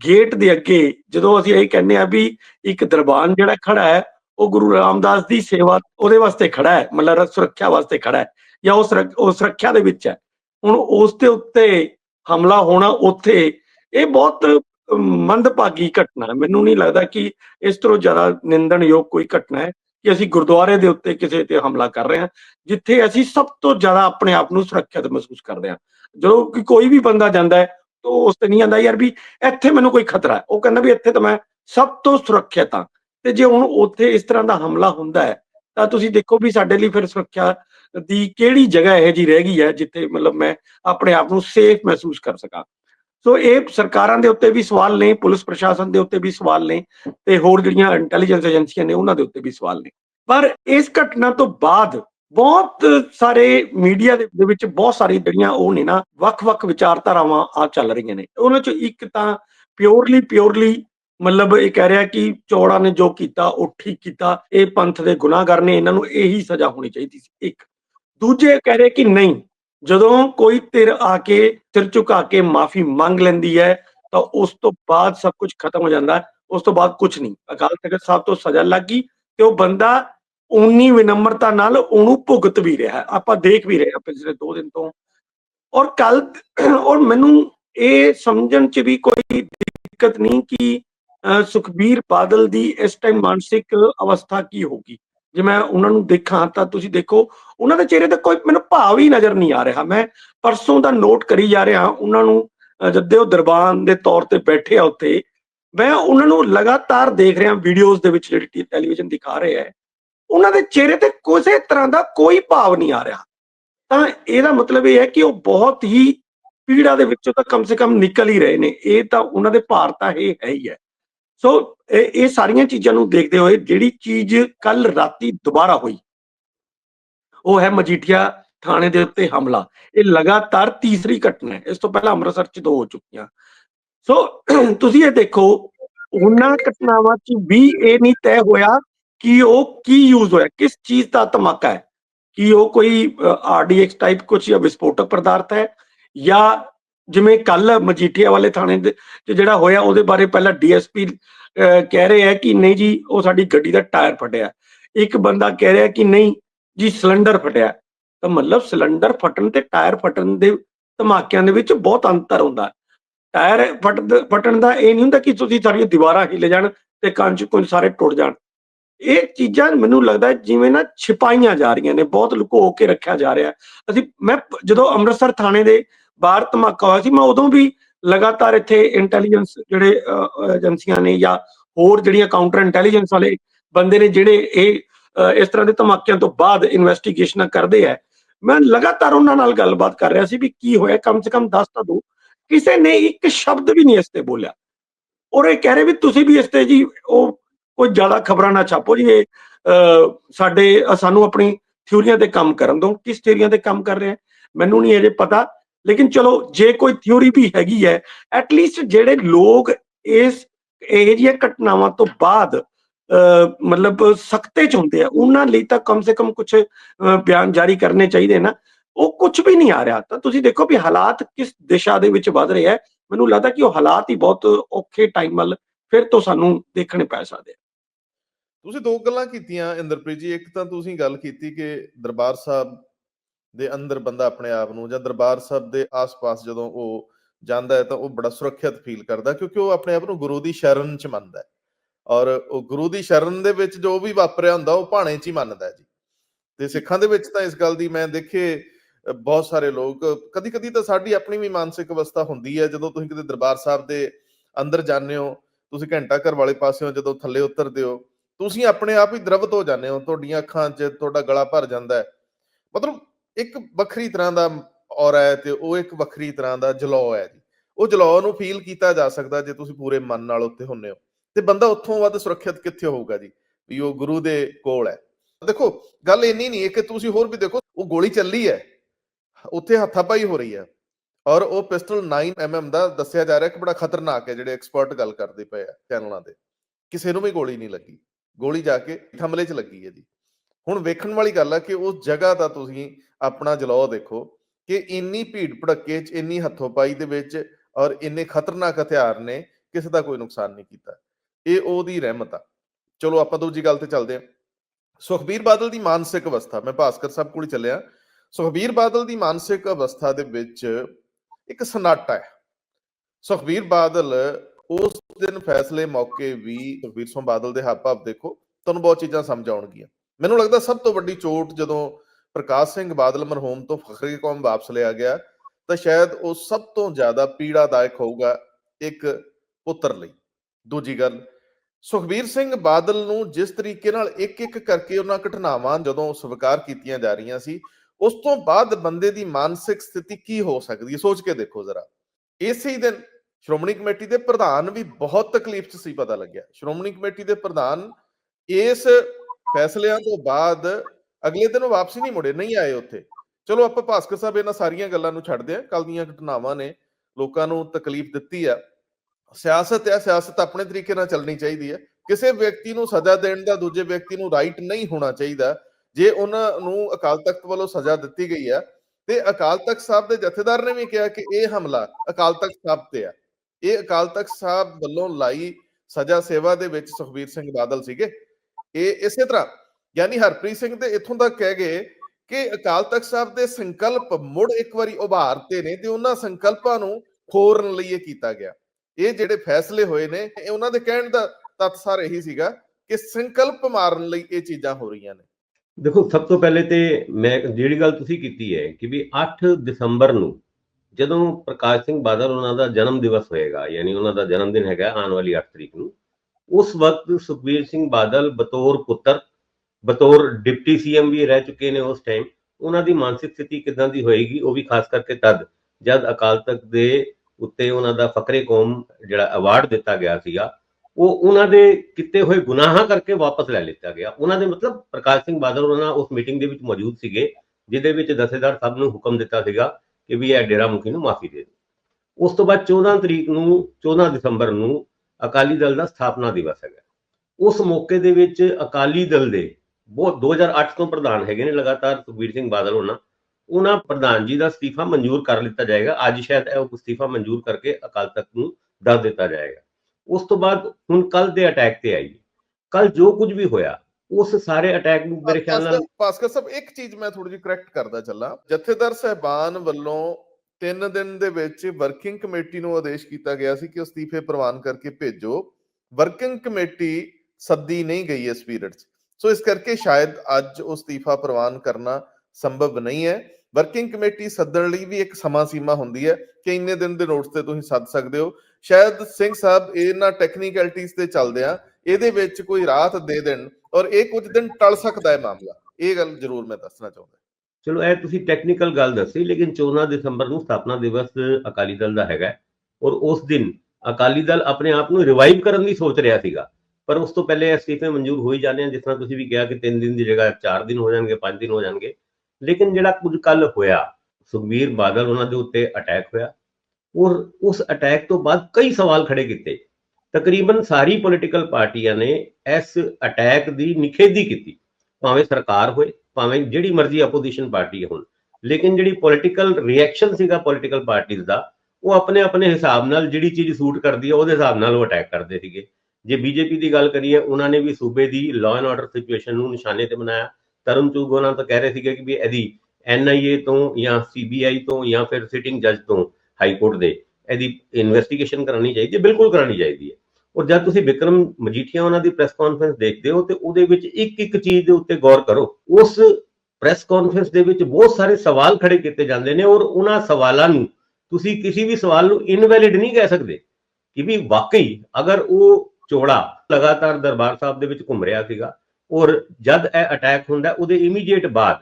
ਗੇਟ ਦੇ ਅੱਗੇ, ਜਦੋਂ ਅਸੀਂ ਇਹ ਕਹਿੰਦੇ ਆ ਵੀ ਇੱਕ ਦਰਬਾਨ ਜਿਹੜਾ ਖੜਾ ਹੈ, ਉਹ ਗੁਰੂ ਰਾਮਦਾਸ ਦੀ ਸੇਵਾ ਉਹਦੇ ਵਾਸਤੇ ਖੜਾ ਹੈ, ਮਤਲਬ ਸੁਰੱਖਿਆ ਵਾਸਤੇ ਖੜਾ ਹੈ ਜਾਂ ਉਸ ਉਹ ਸੁਰੱਖਿਆ ਦੇ ਵਿੱਚ ਹੈ। ਹੁਣ ਉਸ ਦੇ ਉੱਤੇ ਹਮਲਾ ਹੋਣਾ ਉੱਥੇ, ਇਹ ਬਹੁਤ ਮੰਦਭਾਗੀ ਘਟਨਾ ਹੈ। ਮੈਨੂੰ ਨਹੀਂ ਲੱਗਦਾ ਕਿ ਇਸ ਤੋਂ ਜ਼ਿਆਦਾ ਨਿੰਦਣਯੋਗ ਕੋਈ ਘਟਨਾ ਹੈ। ਕਿ ਅਸੀਂ ਗੁਰਦੁਆਰੇ ਦੇ ਉੱਤੇ ਕਿਸੇ ਤੇ ਹਮਲਾ ਕਰ ਰਹੇ ਹਾਂ, ਜਿੱਥੇ ਅਸੀਂ ਸਭ ਤੋਂ ਜ਼ਿਆਦਾ ਆਪਣੇ ਆਪ ਨੂੰ ਸੁਰੱਖਿਅਤ ਮਹਿਸੂਸ ਕਰਦੇ ਹਾਂ। ਜਦੋਂ ਕਿ ਕੋਈ ਵੀ ਬੰਦਾ ਜਾਂਦਾ ਹੈ, ਤਾਂ ਉਸ ਤੇ ਨਹੀਂ ਆਂਦਾ ਯਾਰ ਵੀ ਇੱਥੇ ਮੈਨੂੰ ਕੋਈ ਖਤਰਾ ਹੈ। ਉਹ ਕਹਿੰਦਾ ਵੀ ਇੱਥੇ ਤਾਂ ਮੈਂ ਸਭ ਤੋਂ ਸੁਰੱਖਿਅਤ ਹਾਂ। ਤੇ ਜੇ ਹੁਣ ਉੱਥੇ ਇਸ ਤਰ੍ਹਾਂ ਦਾ ਹਮਲਾ ਹੁੰਦਾ ਹੈ, ਤਾਂ ਤੁਸੀਂ ਦੇਖੋ ਵੀ ਸਾਡੇ ਲਈ ਫਿਰ ਸੁਰੱਖਿਆ ਦੀ ਕਿਹੜੀ ਜਗ੍ਹਾ ਇਹ ਜੀ ਰਹਿ ਗਈ ਹੈ, ਜਿੱਥੇ ਮਤਲਬ ਮੈਂ ਆਪਣੇ ਆਪ ਨੂੰ ਸੇਫ ਮਹਿਸੂਸ ਕਰ ਸਕਾਂ। ਸੋ ਇਹ ਸਰਕਾਰਾਂ ਦੇ ਉੱਤੇ ਵੀ ਸਵਾਲ ਨੇ, ਪੁਲਿਸ ਪ੍ਰਸ਼ਾਸਨ ਦੇ ਉੱਤੇ ਵੀ ਸਵਾਲ ਨੇ ਤੇ ਹੋਰ ਜਿਹੜੀਆਂ ਇੰਟੈਲੀਜੈਂਸ ਏਜੰਸੀਆਂ ਨੇ, ਉਹਨਾਂ ਦੇ ਉੱਤੇ ਵੀ ਸਵਾਲ ਨੇ। ਪਰ ਇਸ ਘਟਨਾ ਤੋਂ ਬਾਅਦ ਬਹੁਤ ਸਾਰੇ ਮੀਡੀਆ ਦੇ ਵਿੱਚ ਬਹੁਤ ਸਾਰੀ ਜਿਹੜੀਆਂ ਉਹ ਨੇ ਨਾ, ਵੱਖ-ਵੱਖ ਵਿਚਾਰਧਾਰਾਵਾਂ ਆ ਚੱਲ ਰਹੀਆਂ ਨੇ। ਉਹਨਾਂ ਚੋਂ ਇੱਕ ਤਾਂ ਪਿਓਰਲੀ ਪਿਓਰਲੀ ਮਤਲਬ ਇਹ ਕਹਿ ਰਿਹਾ ਕਿ ਚੌੜਾ ਨੇ ਜੋ ਕੀਤਾ, ਉਹ ਠੀਕ ਕੀਤਾ, ਇਹ ਪੰਥ ਦੇ ਗੁਨਾਹਗਰ ਨੇ, ਇਹਨਾਂ ਨੂੰ ਇਹੀ ਸਜ਼ਾ ਹੋਣੀ ਚਾਹੀਦੀ ਸੀ, ਇੱਕ। ਦੂਜੇ ਕਹਿ ਰਹੇ ਕਿ ਨਹੀਂ ਜਦੋਂ ਕੋਈ ਧਿਰ ਆ ਕੇ ਸਿਰ ਝੁਕਾ ਕੇ ਮਾਫੀ ਮੰਗ ਲੈਂਦੀ ਹੈ, ਤਾਂ ਉਸ ਤੋਂ ਬਾਅਦ ਸਭ ਕੁਝ ਖਤਮ ਹੋ ਜਾਂਦਾ ਹੈ। ਉਸ ਤੋਂ ਬਾਅਦ ਕੁਝ ਨਹੀਂ। ਅਕਾਲ ਤਖਤ ਸਾਹਿਬ ਤੋਂ ਸਜ਼ਾ ਲੱਗ ਤੇ ਉਹ ਬੰਦਾ ਉਨੀ ਵਿਨਮਰਤਾ ਨਾਲ ਉਹਨੂੰ ਭੁਗਤ ਵੀ ਰਿਹਾ ਆਪਾਂ ਦੇਖ ਵੀ ਰਹੇ ਹਾਂ ਪਿਛਲੇ 2 ਦਿਨ ਤੋਂ। ਔਰ ਕੱਲ ਔਰ ਮੈਨੂੰ ਇਹ ਸਮਝਣ ਚ ਵੀ ਕੋਈ ਦਿੱਕਤ ਨਹੀਂ ਕਿ ਸੁਖਬੀਰ ਬਾਦਲ ਦੀ ਇਸ ਟਾਈਮ ਮਾਨਸਿਕ ਅਵਸਥਾ ਕੀ ਹੋਗੀ ਜੇ ਮੈਂ ਉਹਨਾਂ ਨੂੰ ਦੇਖਾਂ ਤਾਂ ਤੁਸੀਂ ਦੇਖੋ ਉਹਨਾਂ ਦੇ ਚਿਹਰੇ ਤੇ ਕੋਈ ਮੈਨੂੰ ਭਾਵ ਹੀ ਨਜ਼ਰ ਨਹੀਂ ਆ ਰਿਹਾ। ਮੈਂ ਪਰਸੋਂ ਦਾ ਨੋਟ ਕਰੀ ਜਾ ਰਿਹਾ ਉਹਨਾਂ ਨੂੰ ਜਦ ਉਹ ਦਰਬਾਨ ਦੇ ਤੌਰ ਤੇ ਬੈਠੇ ਆ ਉੱਥੇ, ਮੈਂ ਉਹਨਾਂ ਨੂੰ ਲਗਾਤਾਰ ਦੇਖ ਰਿਹਾ ਵੀਡੀਓਜ਼ ਦੇ ਵਿੱਚ ਜਿਹੜੀ ਟੈਲੀਵਿਜ਼ਨ ਦਿਖਾ ਰਿਹਾ ਹੈ। ਉਹਨਾਂ ਦੇ ਚਿਹਰੇ ਤੇ ਕਿਸੇ ਤਰ੍ਹਾਂ ਦਾ ਕੋਈ ਭਾਵ ਨਹੀਂ ਆ ਰਿਹਾ। ਤਾਂ ਇਹਦਾ ਮਤਲਬ ਇਹ ਹੈ ਕਿ ਉਹ ਬਹੁਤ ਹੀ ਪੀੜਾ ਦੇ ਵਿੱਚੋਂ ਤਾਂ ਕਮ ਸੇ ਕਮ ਨਿਕਲ ਹੀ ਰਹੇ ਨੇ। ਇਹ ਤਾਂ ਉਹਨਾਂ ਦੇ ਭਾਰ ਤਾਂ ਇਹ ਹੈ ਹੀ ਹੈ। ਸੋ, ਇਹ ਸਾਰੀਆਂ ਚੀਜ਼ਾਂ ਨੂੰ ਦੇਖਦੇ ਹੋਏ ਜਿਹੜੀ ਚੀਜ਼ ਕੱਲ ਰਾਤੀ ਦੁਬਾਰਾ ਹੋਈ ਉਹ ਹੈ ਮਜੀਠੀਆ ਥਾਣੇ ਦੇ ਉੱਤੇ ਹਮਲਾ। ਇਹ ਲਗਾਤਾਰ ਤੀਸਰੀ ਘਟਨਾ ਹੈ। ਇਸ ਤੋਂ ਪਹਿਲਾਂ ਅੰਮ੍ਰਿਤਸਰ ਚ ਦੋ ਹੋ ਚੁੱਕੀਆਂ। ਸੋ, ਤੁਸੀਂ ਇਹ ਦੇਖੋ, ਉਹਨਾਂ ਘਟਨਾਵਾਂ 'ਚ ਵੀ ਇਹ ਨਹੀਂ ਤੈਅ ਹੋਇਆ ਕਿ ਉਹ ਕੀ ਯੂਜ਼ ਹੋਇਆ, ਕਿਸ ਚੀਜ਼ ਦਾ ਧਮਾਕਾ ਹੈ। ਕਿ ਉਹ ਕੋਈ ਆਰਡੀਐਕਸ ਟਾਈਪ ਕੁਝ ਜਾਂ ਵਿਸਫੋਟਕ ਪਦਾਰਥ ਹੈ ਜਾਂ ਜਿਵੇਂ ਕੱਲ ਮਜੀਠੀਆ ਵਾਲੇ ਥਾਣੇ ਦੇ ਜਿਹੜਾ ਹੋਇਆ, ਉਹਦੇ ਬਾਰੇ ਪਹਿਲਾਂ ਡੀਐਸਪੀ ਕਹਿ ਰਹੇ ਹੈ ਕਿ ਨਹੀਂ ਜੀ, ਉਹ ਸਾਡੀ ਗੱਡੀ ਦਾ ਟਾਇਰ ਫਟਿਆ। ਇੱਕ ਬੰਦਾ ਕਹਿ ਰਿਹਾ ਕਿ ਨਹੀਂ ਜੀ ਸਿਲੰਡਰ ਫਟਿਆ ਤਾਂ ਮਤਲਬ ਸਿਲੰਡਰ ਫਟਣ ਤੇ ਟਾਇਰ ਫਟਣ ਦੇ ਧਮਾਕਿਆਂ ਦੇ ਵਿੱਚ ਬਹੁਤ ਅੰਤਰ ਹੁੰਦਾ ਟਾਇਰ ਫਟਣ ਦਾ ਇਹ ਨਹੀਂ ਹੁੰਦਾ ਕਿ ਤੁਸੀਂ ਸਾਰੀਆਂ ਦੀਵਾਰਾਂ ਹਿੱਲ ਜਾਣ ਤੇ ਕੰਚ ਕੋਈ ਸਾਰੇ ਟੁੱਟ ਜਾਣ। ਇਹ ਚੀਜ਼ਾਂ ਮੈਨੂੰ ਲੱਗਦਾ ਜਿਵੇਂ ਨਾ ਛਿਪਾਈਆਂ ਜਾ ਰਹੀਆਂ ਨੇ, ਬਹੁਤ ਲੁਕੋ ਕੇ ਰੱਖਿਆ ਜਾ ਰਿਹਾ ਅਸੀਂ, ਮੈਂ ਜਦੋਂ ਅੰਮ੍ਰਿਤਸਰ ਥਾਣੇ ਦੇ ਬਾਹਰ ਧਮਾਕਾ ਹੋਇਆ ਸੀ, ਮੈਂ ਉਦੋਂ ਵੀ ਲਗਾਤਾਰ ਇੱਥੇ ਇੰਟੈਲੀਜੈਂਸ ਜਿਹੜੇ ਏਜੰਸੀਆਂ ਨੇ ਜਾਂ ਹੋਰ ਜਿਹੜੀਆਂ ਕਾਊਂਟਰ ਇੰਟੈਲੀਜੈਂਸ ਵਾਲੇ ਬੰਦੇ ਨੇ ਜਿਹੜੇ ਇਹ ਇਸ ਤਰ੍ਹਾਂ ਦੇ ਧਮਾਕਿਆਂ ਤੋਂ ਬਾਅਦ ਇਨਵੈਸਟੀਗੇਸ਼ਨਾਂ ਕਰਦੇ ਆ। ਮੈਂ ਲਗਾਤਾਰ ਉਹਨਾਂ ਨਾਲ ਗੱਲਬਾਤ ਕਰ ਰਿਹਾ ਸੀ ਵੀ ਕੀ ਹੋਇਆ। ਕਮ ਸੇ ਕਮ ਦੱਸ ਤਾਂ ਦਿਓ ਕਿਸੇ ਨੇ ਇੱਕ ਸ਼ਬਦ ਵੀ ਨਹੀਂ ਇਸ ਤੇ ਬੋਲਿਆ। ਔਰ ਇਹ ਕਹਿ ਰਹੇ ਵੀ ਤੁਸੀਂ ਵੀ ਇਸ ਤੇ ਜੀ ਉਹ ਕੋਈ ਜ਼ਿਆਦਾ ਖਬਰਾਂ ਨਾ ਛਾਪੋ ਜੀ। ਇਹ ਸਾਡੇ ਸਾਨੂੰ ਆਪਣੀ ਥਿਊਰੀਆਂ ਤੇ ਕੰਮ ਕਰਨ ਦਿਓ। ਕਿਸ ਥਿਊਰੀਆਂ ਤੇ ਕੰਮ ਕਰ ਰਹੇ ਆ? ਮੈਨੂੰ ਨਹੀਂ ਅਜੇ ਪਤਾ। ਲੇਕਿਨ ਚਲੋ, ਜੇ ਕੋਈ ਥਿਊਰੀ ਵੀ ਹੈਗੀ ਹੈ ਐਟ ਲੀਸਟ ਜਿਹੜੇ ਲੋਕ ਇਸ ਇਹ ਜਿਹੀਆਂ ਘਟਨਾਵਾਂ ਤੋਂ ਬਾਅਦ ਮਤਲਬ ਸਖਤੇ ਚ ਹੁੰਦੇ ਆ। ਉਹਨਾਂ ਲਈ ਤਾਂ ਕਮ ਸੇ ਕਮ ਕੁਝ ਬਿਆਨ ਜਾਰੀ ਕਰਨੇ ਚਾਹੀਦੇ ਨਾ। ਉਹ ਕੁਝ ਵੀ ਨਹੀਂ ਆ ਰਿਹਾ। ਤਾਂ ਤੁਸੀਂ ਦੇਖੋ ਵੀ ਹਾਲਾਤ ਕਿਸ ਦਿਸ਼ਾ ਦੇ ਵਿੱਚ ਵਧ ਰਹੇ ਆ। ਮੈਨੂੰ ਲੱਗਦਾ ਕਿ ਉਹ ਹਾਲਾਤ ਹੀ ਬਹੁਤ ਔਖੇ ਟਾਈਮ ਵੱਲ ਫਿਰ ਤੋਂ ਸਾਨੂੰ ਦੇਖਣੇ ਪੈ ਸਕਦੇ ਆ। ਤੁਸੀਂ ਦੋ ਗੱਲਾਂ ਕੀਤੀਆਂ ਇੰਦਰਪ੍ਰੀਤ ਜੀ। ਇੱਕ ਤਾਂ ਤੁਸੀਂ ਗੱਲ ਕੀਤੀ ਕਿ ਦਰਬਾਰ ਸਾਹਿਬ ਦੇ ਅੰਦਰ ਬੰਦਾ ਆਪਣੇ ਆਪ ਨੂੰ ਜਾਂ ਦਰਬਾਰ ਸਾਹਿਬ ਦੇ ਆਸ-ਪਾਸ ਜਦੋਂ ਉਹ ਜਾਂਦਾ ਹੈ ਤਾਂ ਉਹ ਬੜਾ ਸੁਰੱਖਿਅਤ ਫੀਲ ਕਰਦਾ ਕਿਉਂਕਿ ਉਹ ਆਪਣੇ ਆਪ ਨੂੰ ਗੁਰੂ ਦੀ ਸ਼ਰਨ ਚ ਮੰਨਦਾ ਹੈ। ਔਰ ਉਹ ਗੁਰੂ ਦੀ ਸ਼ਰਨ ਦੇ ਵਿੱਚ ਜੋ ਵੀ ਵਾਪਰਿਆ ਹੁੰਦਾ, ਉਹ ਭਾਣੇ ਚ ਹੀ ਮੰਨਦਾ ਜੀ। ਤੇ ਸਿੱਖਾਂ ਦੇ ਵਿੱਚ ਤਾਂ ਇਸ ਗੱਲ ਦੀ ਮੈਂ ਦੇਖੇ ਬਹੁਤ ਸਾਰੇ ਲੋਕ ਕਦੀ ਕਦੀ ਤਾਂ ਸਾਡੀ ਆਪਣੀ ਵੀ ਮਾਨਸਿਕ ਅਵਸਥਾ ਹੁੰਦੀ ਹੈ, ਜਦੋਂ ਤੁਸੀਂ ਕਿਤੇ ਦਰਬਾਰ ਸਾਹਿਬ ਦੇ ਅੰਦਰ ਜਾਂਦੇ ਹੋ, ਤੁਸੀਂ ਘੰਟਾ ਘਰ ਵਾਲੇ ਪਾਸਿਓਂ ਜਦੋਂ ਥੱਲੇ ਉਤਰਦੇ ਹੋ, ਤੁਸੀਂ ਆਪਣੇ ਆਪ ਹੀ ਦਰਵਤ ਹੋ ਜਾਂਦੇ ਹੋ, ਤੁਹਾਡੀਆਂ ਅੱਖਾਂ 'ਚ ਤੁਹਾਡਾ ਗਲਾ ਭਰ ਜਾਂਦਾ ਹੈ। ਮਤਲਬ ਇੱਕ ਵੱਖਰੀ ਤਰ੍ਹਾਂ ਦਾ ਔਰਾ ਹੈ ਤੇ ਉਹ ਇੱਕ ਵੱਖਰੀ ਤਰ੍ਹਾਂ ਦਾ ਜਲਾਅ ਹੈ ਜੀ। ਉਹ ਜਲਾਅ ਨੂੰ ਫੀਲ ਕੀਤਾ ਜਾ ਸਕਦਾ ਜੇ ਤੁਸੀਂ ਪੂਰੇ ਮਨ ਨਾਲ ਉੱਤੇ ਹੁੰਨੇ ਹੋ। ਤੇ ਬੰਦਾ ਉੱਥੋਂ ਵੱਧ ਸੁਰੱਖਿਅਤ ਕਿੱਥੇ ਹੋਊਗਾ ਜੀ? ਵੀ ਉਹ ਗੁਰੂ ਦੇ ਕੋਲ ਹੈ। ਦੇਖੋ, ਗੱਲ ਇੰਨੀ ਨਹੀਂ ਹੈ ਕਿ ਤੁਸੀਂ ਹੋਰ ਵੀ ਦੇਖੋ, ਉਹ ਗੋਲੀ ਚੱਲੀ ਹੈ। ਉੱਥੇ ਹੱਥਾਪਾਈ ਹੋ ਰਹੀ ਹੈ। ਔਰ ਉਹ ਪਿਸਟਲ 9mm ਦਾ ਦੱਸਿਆ ਜਾ ਰਿਹਾ ਕਿ ਬੜਾ ਖਤਰਨਾਕ ਹੈ, ਜਿਹੜੇ ਐਕਸਪਰਟ ਗੱਲ ਕਰਦੇ ਪਏ ਆ ਚੈਨਲਾਂ ਤੇ ਕਿਸੇ ਨੂੰ ਵੀ ਗੋਲੀ ਨਹੀਂ ਲੱਗੀ। ਗੋਲੀ ਜਾ ਕੇ ਥੰਮਲੇ 'ਚ ਲੱਗੀ ਹੈ ਜੀ। ਹੁਣ ਵੇਖਣ ਵਾਲੀ ਗੱਲ ਹੈ ਕਿ ਉਸ ਜਗ੍ਹਾ ਦਾ ਤੁਸੀਂ ਆਪਣਾ ਜਲਾਅ ਦੇਖੋ ਕਿ ਇੰਨੀ ਭੀੜ ਭੜੱਕੇ 'ਚ, ਇੰਨੀ ਹੱਥੋਂ-ਪਾਈ ਦੇ ਵਿੱਚ ਔਰ ਇੰਨੇ ਖਤਰਨਾਕ ਹਥਿਆਰ ਨੇ, ਕਿਸੇ ਦਾ ਕੋਈ ਨੁਕਸਾਨ ਨਹੀਂ ਕੀਤਾ। ਇਹ ਉਹਦੀ ਰਹਿਮਤ ਆ। ਚਲੋ ਆਪਾਂ ਦੂਜੀ ਗੱਲ ਤੇ ਚੱਲਦੇ ਹਾਂ। ਸੁਖਬੀਰ ਬਾਦਲ ਦੀ ਮਾਨਸਿਕ ਅਵਸਥਾ, ਮੈਂ ਭਾਸਕਰ ਸਾਹਿਬ ਕੋਲ ਚੱਲਿਆ। ਸੁਖਬੀਰ ਬਾਦਲ ਦੀ ਮਾਨਸਿਕ ਅਵਸਥਾ ਦੇ ਵਿੱਚ ਇੱਕ ਸਨਾਟਾ ਹੈ। ਸੁਖਬੀਰ ਬਾਦਲ, ਉਸ ਦਿਨ ਫੈਸਲੇ ਮੌਕੇ ਵੀ ਸੁਖਬੀਰ ਸਿੰਘ ਬਾਦਲ ਦੇ ਹਾਵ-ਭਾਵ ਦੇਖੋ, ਤੁਹਾਨੂੰ ਬਹੁਤ ਚੀਜ਼ਾਂ ਸਮਝ ਆਉਣਗੀਆਂ। ਮੈਨੂੰ ਲੱਗਦਾ ਸਭ ਤੋਂ ਵੱਡੀ ਚੋਟ ਜਦੋਂ ਪ੍ਰਕਾਸ਼ ਸਿੰਘ ਬਾਦਲ ਮਰਹੂਮ ਤੋਂ ਫਖਰੀ ਕੌਮ ਵਾਪਸ ਲਿਆ ਗਿਆ, ਤਾਂ ਸ਼ਾਇਦ ਉਹ ਸਭ ਤੋਂ ਜ਼ਿਆਦਾ ਪੀੜਾਦਾਇਕ ਹੋਊਗਾ ਇੱਕ ਪੁੱਤਰ ਲਈ। ਦੂਜੀ ਗੱਲ ਸੁਖਬੀਰ ਸਿੰਘ ਬਾਦਲ ਨੂੰ ਜਿਸ ਤਰੀਕੇ ਨਾਲ ਇੱਕ ਇੱਕ ਕਰਕੇ ਉਹਨਾਂ ਘਟਨਾਵਾਂ ਜਦੋਂ ਸਵੀਕਾਰ ਕੀਤੀਆਂ ਜਾ ਰਹੀਆਂ ਸੀ, ਉਸ ਤੋਂ ਬਾਅਦ ਬੰਦੇ ਦੀ ਮਾਨਸਿਕ ਸਥਿਤੀ ਕੀ ਹੋ ਸਕਦੀ ਹੈ? ਸੋਚ ਕੇ ਦੇਖੋ ਜ਼ਰਾ। ਇਸੇ ਦਿਨ ਸ਼੍ਰੋਮਣੀ ਕਮੇਟੀ ਦੇ ਪ੍ਰਧਾਨ ਵੀ ਬਹੁਤ ਤਕਲੀਫ 'ਚ ਸੀ ਪਤਾ ਲੱਗਿਆ। ਸ਼੍ਰੋਮਣੀ ਕਮੇਟੀ ਦੇ ਪ੍ਰਧਾਨ ਇਸ ਫੈਸਲਿਆਂ ਤੋਂ ਬਾਅਦ ਅਗਲੇ ਦਿਨ ਉਹ ਵਾਪਸ ਨਹੀਂ ਮੁੜੇ, ਨਹੀਂ ਆਏ ਉੱਥੇ। ਚਲੋ ਆਪਾਂ ਭਾਸਕਰ ਸਾਹਿਬ ਇਹਨਾਂ ਸਾਰੀਆਂ ਗੱਲਾਂ ਨੂੰ ਛੱਡਦੇ ਆ ਕੱਲ ਦੀਆਂ ਘਟਨਾਵਾਂ ਨੇ ਲੋਕਾਂ ਨੂੰ ਤਕਲੀਫ ਦਿੱਤੀ ਆ। ਸਿਆਸਤ ਹੈ, ਸਿਆਸਤ ਆਪਣੇ ਤਰੀਕੇ ਨਾਲ ਚੱਲਣੀ ਚਾਹੀਦੀ ਹੈ। ਕਿਸੇ ਵਿਅਕਤੀ ਨੂੰ ਸਜ਼ਾ ਦੇਣ ਦਾ ਦੂਜੇ ਵਿਅਕਤੀ ਨੂੰ ਰਾਈਟ ਨਹੀਂ ਹੋਣਾ ਚਾਹੀਦਾ। ਜੇ ਉਹਨਾਂ ਨੂੰ ਅਕਾਲ ਤਖਤ ਵੱਲੋਂ ਸਜ਼ਾ ਦਿੱਤੀ ਗਈ ਹੈ, ਤੇ ਅਕਾਲ ਤਖਤ ਸਾਹਿਬ ਦੇ ਜਥੇਦਾਰ ਨੇ ਵੀ ਕਿਹਾ ਕਿ ਇਹ ਹਮਲਾ ਅਕਾਲ ਤਖਤ ਸਾਹਿਬ ਤੇ ਆ ਇਹ ਅਕਾਲ ਤਖਤ ਸਾਹਿਬ ਵੱਲੋਂ ਲਾਈ ਸਜ਼ਾ ਸੇਵਾ ਦੇ ਵਿੱਚ ਸੁਖਬੀਰ ਸਿੰਘ ਬਾਦਲ ਸੀਗੇ। ਇਹ ਇਸੇ ਤਰ੍ਹਾਂ, ਯਾਨੀ ਹਰਪ੍ਰੀਤ ਸਿੰਘ ਤੇ ਇੱਥੋਂ ਤੱਕ ਕਹਿ ਗਏ ਕਿ ਅਕਾਲ ਤਖਤ ਸਾਹਿਬ ਦੇ ਸੰਕਲਪ ਮੁੜ ਇੱਕ ਵਾਰੀ ਉਭਾਰਤੇ ਨੇ ਤੇ ਉਹਨਾਂ ਸੰਕਲਪਾਂ ਨੂੰ ਖੋਰਨ ਲਈ ਇਹ ਕੀਤਾ ਗਿਆ। ਇਹ ਜਿਹੜੇ ਫੈਸਲੇ ਹੋਏ ਨੇ, ਇਹ ਉਹਨਾਂ ਦੇ ਕਹਿਣ ਦਾ ਤੱਤ ਸਾਰ ਇਹੀ ਸੀਗਾ ਕਿ ਸੰਕਲਪ ਮਾਰਨ ਲਈ ਇਹ ਚੀਜ਼ਾਂ ਹੋ ਰਹੀਆਂ ਨੇ। ਦੇਖੋ, ਸਭ ਤੋਂ ਪਹਿਲੇ ਤੇ ਮੈਂ ਜਿਹੜੀ ਗੱਲ ਤੁਸੀਂ ਕੀਤੀ ਹੈ ਕਿ ਵੀ 8 ਦਸੰਬਰ ਨੂੰ ਜਦੋਂ ਪ੍ਰਕਾਸ਼ ਸਿੰਘ ਬਾਦਲ ਉਹਨਾਂ ਦਾ ਜਨਮ ਦਿਵਸ ਹੋਏਗਾ, ਯਾਨੀ ਉਹਨਾਂ ਦਾ ਜਨਮ ਦਿਨ ਹੈਗਾ ਆਉਣ ਵਾਲੀ 8 ਤਰੀਕ ਨੂੰ, ਉਸ ਵਕਤ ਸੁਖਬੀਰ ਸਿੰਘ ਬਾਦਲ ਬਤੌਰ ਪੁੱਤਰ, ਬਤੌਰ ਡਿਪਟੀ ਸੀਐਮ ਵੀ ਰਹਿ ਚੁੱਕੇ ਨੇ ਉਸ ਟਾਈਮ ਉਹਨਾਂ ਦੀ ਮਾਨਸਿਕ ਸਥਿਤੀ ਕਿਦਾਂ ਦੀ ਹੋਏਗੀ ਉਹ ਵੀ ਖਾਸ ਕਰਕੇ ਤਦ, ਜਦ ਅਕਾਲ ਤਖਤ ਦੇ ਉੱਤੇ ਉਹਨਾਂ ਦਾ ਫਕਰੇ ਕੌਮ ਜਿਹੜਾ ਅਵਾਰਡ ਦਿੱਤਾ ਗਿਆ ਸੀਗਾ, ਉਹ ਉਹਨਾਂ ਦੇ ਕੀਤੇ ਹੋਏ ਗੁਨਾਹਾਂ ਕਰਕੇ ਵਾਪਸ ਲੈ ਲਿੱਤਾ ਗਿਆ। ਉਹਨਾਂ ਦੇ ਮਤਲਬ ਪ੍ਰਕਾਸ਼ ਸਿੰਘ ਬਾਦਲ ਉਹਨਾਂ ਉਸ ਮੀਟਿੰਗ ਦੇ ਵਿੱਚ ਮੌਜੂਦ ਸੀਗੇ, ਜਿਹਦੇ ਵਿੱਚ ਦਸੇਦਾਰ ਸਾਹਿਬ ਨੂੰ ਹੁਕਮ ਦਿੱਤਾ ਸੀਗਾ ਕਿ ਵੀ ਇਹ ਡੇਰਾ ਮੁਖੀ ਨੂੰ ਮਾਫੀ ਦੇ ਦਿਓ। ਉਸ ਤੋਂ ਬਾਅਦ 14 ਤਰੀਕ ਨੂੰ 14 ਦਸੰਬਰ ਨੂੰ ਅਕਾਲੀ ਦਲ ਦਾ ਸਥਾਪਨਾ ਦਿਵਸ ਹੈਗਾ। ਉਸ ਮੌਕੇ ਦੇ ਵਿੱਚ ਅਕਾਲੀ ਦਲ ਦੇ ਬਹੁਤ 2008 ਤੋਂ ਪ੍ਰਧਾਨ ਹੈਗੇ ਨੇ ਲਗਾਤਾਰ ਸੁਖਬੀਰ ਸਿੰਘ ਬਾਦਲ ਉਹਨਾਂ ਉਹਨਾਂ ਪ੍ਰਧਾਨ ਜੀ ਦਾ ਅਸਤੀਫਾ ਮਨਜ਼ੂਰ ਕਰ ਲਿੱਤਾ ਜਾਏਗਾ। ਅੱਜ ਸ਼ਾਇਦ ਇਹ ਅਸਤੀਫਾ ਮਨਜ਼ੂਰ ਕਰਕੇ ਅਕਾਲ ਤਖਤ ਨੂੰ ਦੱਸ ਦਿੱਤਾ ਜਾਏਗਾ। ਉਸ ਤੋਂ ਬਾਅਦ ਹੁਣ ਕੱਲ ਦੇ ਅਟੈਕ ਤੇ ਆਈ ਕੱਲ ਜੋ ਕੁਝ ਵੀ ਹੋਇਆ, ਉਸ ਸਾਰੇ ਅਟੈਕ ਨੂੰ ਮੇਰੇ ਖਿਆਲ ਨਾਲ ਭਾਸਕਰ- ਸਾਹਿਬ, ਇੱਕ ਚੀਜ਼ ਮੈਂ ਥੋੜੀ ਜਿਹੀ ਕਰੈਕਟ ਕਰਦਾ ਚੱਲਾਂ। ਜਥੇਦਾਰ ਸਹਿਬਾਨ ਵੱਲੋਂ 3 ਦਿਨ ਦੇ ਵਿੱਚ ਵਰਕਿੰਗ ਕਮੇਟੀ ਨੂੰ ਆਦੇਸ਼ ਕੀਤਾ ਗਿਆ ਸੀ ਕਿ ਅਸਤੀਫੇ ਪ੍ਰਵਾਨ ਕਰਕੇ ਭੇਜੋ। ਵਰਕਿੰਗ ਕਮੇਟੀ ਸੱਦੀ ਨਹੀਂ ਗਈ ਇਸ ਪੀਰੀਅਡ 'ਚ। ਸੋ ਇਸ ਕਰਕੇ ਸ਼ਾਇਦ ਅੱਜ ਉਹ ਅਸਤੀਫਾ ਪ੍ਰਵਾਨ ਕਰਨਾ ਸੰਭਵ ਨਹੀਂ ਹੈ। ਵਰਕਿੰਗ ਕਮੇਟੀ ਸੱਦਣ ਲਈ ਵੀ ਇੱਕ ਸਮਾਂ ਸੀਮਾ ਹੁੰਦੀ ਹੈ ਕਿ ਇੰਨੇ ਦਿਨ ਦੇ ਨੋਟਿਸ ਤੇ ਤੁਸੀਂ ਸੱਦ ਸਕਦੇ ਹੋ। ਸ਼ਾਇਦ ਸਿੰਘ ਸਾਹਿਬ ਇਹਨਾਂ ਟੈਕਨੀਕਲਿਟੀਆਂ ਤੇ ਚੱਲਦੇ ਆ, ਇਹਦੇ ਵਿੱਚ ਕੋਈ ਰਾਹਤ ਦੇ ਦੇਣ ਔਰ ਇਹ ਕੁਝ ਦਿਨ ਟਲ ਸਕਦਾ ਹੈ ਮਾਮਲਾ। ਇਹ ਗੱਲ ਜ਼ਰੂਰ ਮੈਂ ਦੱਸਣਾ ਚਾਹੁੰਦਾ। ਚਲੋ, ਇਹ ਤੁਸੀਂ ਟੈਕਨੀਕਲ ਗੱਲ ਦੱਸੀ, ਲੇਕਿਨ 14 ਦਸੰਬਰ ਨੂੰ ਸਥਾਪਨਾ ਦਿਵਸ ਅਕਾਲੀ ਦਲ ਦਾ ਹੈਗਾ ਔਰ ਉਸ ਦਿਨ ਅਕਾਲੀ ਦਲ ਆਪਣੇ ਆਪ ਨੂੰ ਰਿਵਾਈਵ ਕਰਨ ਦੀ ਸੋਚ ਰਿਹਾ ਸੀਗਾ। ਪਰ ਉਸ ਤੋਂ ਪਹਿਲੇ ਅਸਤੀਫੇ ਮਨਜ਼ੂਰ ਹੋਈ ਜਾਂਦੇ ਆ, ਜਿਸ ਤਰ੍ਹਾਂ ਤੁਸੀਂ ਵੀ ਕਿਹਾ ਕਿ 3 ਦਿਨ ਦੀ ਜਗ੍ਹਾ 4 ਦਿਨ ਹੋ ਜਾਣਗੇ 5 ਦਿਨ ਹੋ ਜਾਣਗੇ। ਲੇਕਿਨ ਜਿਹੜਾ ਕੁਝ ਕੱਲ ਹੋਇਆ, ਸੁਖਬੀਰ ਬਾਦਲ ਉਹਨਾਂ ਦੇ ਉੱਤੇ ਅਟੈਕ ਹੋਇਆ, ਔਰ ਉਸ ਅਟੈਕ ਤੋਂ ਬਾਅਦ ਕਈ ਸਵਾਲ ਖੜੇ ਕੀਤੇ। ਤਕਰੀਬਨ ਸਾਰੀ ਪੋਲੀਟੀਕਲ ਪਾਰਟੀਆਂ ਨੇ ਇਸ ਅਟੈਕ ਦੀ ਨਿਖੇਧੀ ਕੀਤੀ। ਭਾਵੇਂ ਸਰਕਾਰ ਹੋਏ, ਭਾਵੇਂ ਜਿਹੜੀ ਮਰਜ਼ੀ ਆਪੋਜੀਸ਼ਨ ਪਾਰਟੀ ਹੋਣ, ਲੇਕਿਨ ਜਿਹੜੀ ਪੋਲੀਟੀਕਲ ਰਿਐਕਸ਼ਨ ਸੀਗਾ ਪੋਲੀਟੀਕਲ ਪਾਰਟੀਆਂ ਦਾ, ਉਹ ਆਪਣੇ ਆਪਣੇ ਹਿਸਾਬ ਨਾਲ ਜਿਹੜੀ ਚੀਜ਼ ਸੂਟ ਕਰਦੀ ਹੈ ਉਹਦੇ ਹਿਸਾਬ ਨਾਲ ਉਹ ਅਟੈਕ ਕਰਦੇ ਸੀਗੇ। ਜੇ ਬੀਜੇਪੀ ਦੀ ਗੱਲ ਕਰੀਏ, ਉਹਨਾਂ ਨੇ ਵੀ ਸੂਬੇ ਦੀ ਲਾਅ ਐਂਡ ਆਰਡਰ ਸਿਚੁਏਸ਼ਨ ਨੂੰ ਨਿਸ਼ਾਨੇ ਤੇ ਬਣਾਇਆ ਤਰੁਣ ਚੁਗ ਉਹਨਾਂ ਤਾਂ ਕਹਿ ਰਹੇ ਸੀਗੇ ਕਿ ਵੀ ਇਹਦੀ ਐਨਆਈਏ ਤੋਂ ਜਾਂ ਸੀਬੀਆਈ ਤੋਂ ਜਾਂ ਫਿਰ ਸਿਟਿੰਗ ਜੱਜ ਤੋਂ ਹਾਈ ਕੋਰਟ ਦੇ ਇਹਦੀ ਇਨਵੈਸਟੀਗੇਸ਼ਨ ਕਰਾਉਣੀ ਚਾਹੀਦੀ ਹੈ, ਬਿਲਕੁਲ ਕਰਾਉਣੀ ਚਾਹੀਦੀ ਹੈ। ਔਰ ਜਦ ਤੁਸੀਂ ਵਿਕਰਮ ਮਜੀਠੀਆ ਉਹਨਾਂ ਦੀ ਪ੍ਰੈਸ ਕਾਨਫਰੰਸ ਦੇਖਦੇ ਹੋ ਤੇ ਉਹਦੇ ਵਿੱਚ ਇੱਕ ਇੱਕ ਚੀਜ਼ ਦੇ ਉੱਤੇ ਗੌਰ ਕਰੋ, ਉਸ ਪ੍ਰੈਸ ਕਾਨਫਰੰਸ ਦੇ ਵਿੱਚ ਬਹੁਤ ਸਾਰੇ ਸਵਾਲ ਖੜੇ ਕੀਤੇ ਜਾਂਦੇ ਨੇ ਔਰ ਉਹਨਾਂ ਸਵਾਲਾਂ ਨੂੰ ਤੁਸੀਂ ਕਿਸੇ ਵੀ ਸਵਾਲ ਨੂੰ ਇਨਵੈਲਿਡ ਨਹੀਂ ਕਹਿ ਸਕਦੇ ਕਿ ਵੀ ਵਾਕਈ ਅਗਰ ਉਹ ਚੋੜਾ ਲਗਾਤਾਰ ਦਰਬਾਰ ਸਾਹਿਬ ਦੇ ਵਿੱਚ ਘੁੰਮ ਰਿਹਾ ਸੀਗਾ ਔਰ ਜਦ ਇਹ ਅਟੈਕ ਹੁੰਦਾ ਉਹਦੇ ਇਮੀਡੀਏਟ ਬਾਅਦ